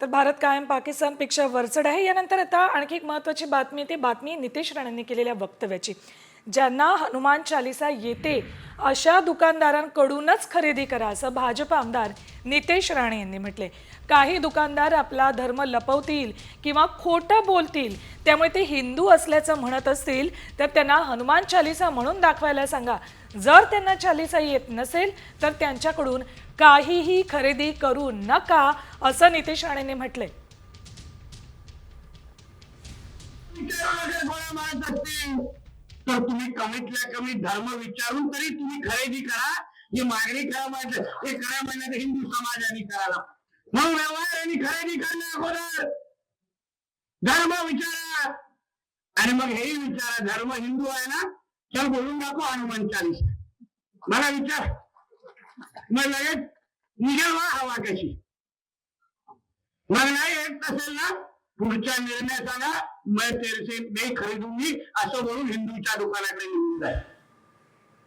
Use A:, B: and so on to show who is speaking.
A: तर भारत कायम पाकिस्तानपेक्षा वरचढ आहे. यानंतर आता आणखी एक महत्त्वाची बातमी ती बातमी नितेश राणेंनी केलेल्या वक्तव्याची. ज्यांना हनुमान चालिसा येते अशा दुकानदारांकडूनच खरेदी करा असं भाजप आमदार नितेश राणे यांनी म्हटले. काही दुकानदार आपला धर्म लपवतील किंवा खोटं बोलतील त्यामुळे ते हिंदू असल्याचं म्हणत असतील तर त्यांना हनुमान चालिसा म्हणून दाखवायला सांगा. जर त्यांना चालिसा येत नसेल तर त्यांच्याकडून काहीही खरेदी करू नका असं नितेश राणेने म्हटलंय.
B: तर तुम्ही कमीतल्या कमी धर्म विचारून तरी तुम्ही खरेदी करा. ही मागणी करा माझं हे करा म्हणजे हिंदू समाजाने करायला. मग व्यवहार आणि खरेदी करण्या अगोदर धर्म विचारा. आणि मग हेही विचारा धर्म हिंदू आहे ना चल बोलून दाखव हनुमान चालीस मला विचार. मग लगेच निघेल वा हवा कशी. मग नाही येत नसेल ना पुढच्या निर्णयाचा सांगा मग तेरसे नाही खरेदूंगी असं बोलून हिंदूच्या दुकानाकडे निघून जाईल.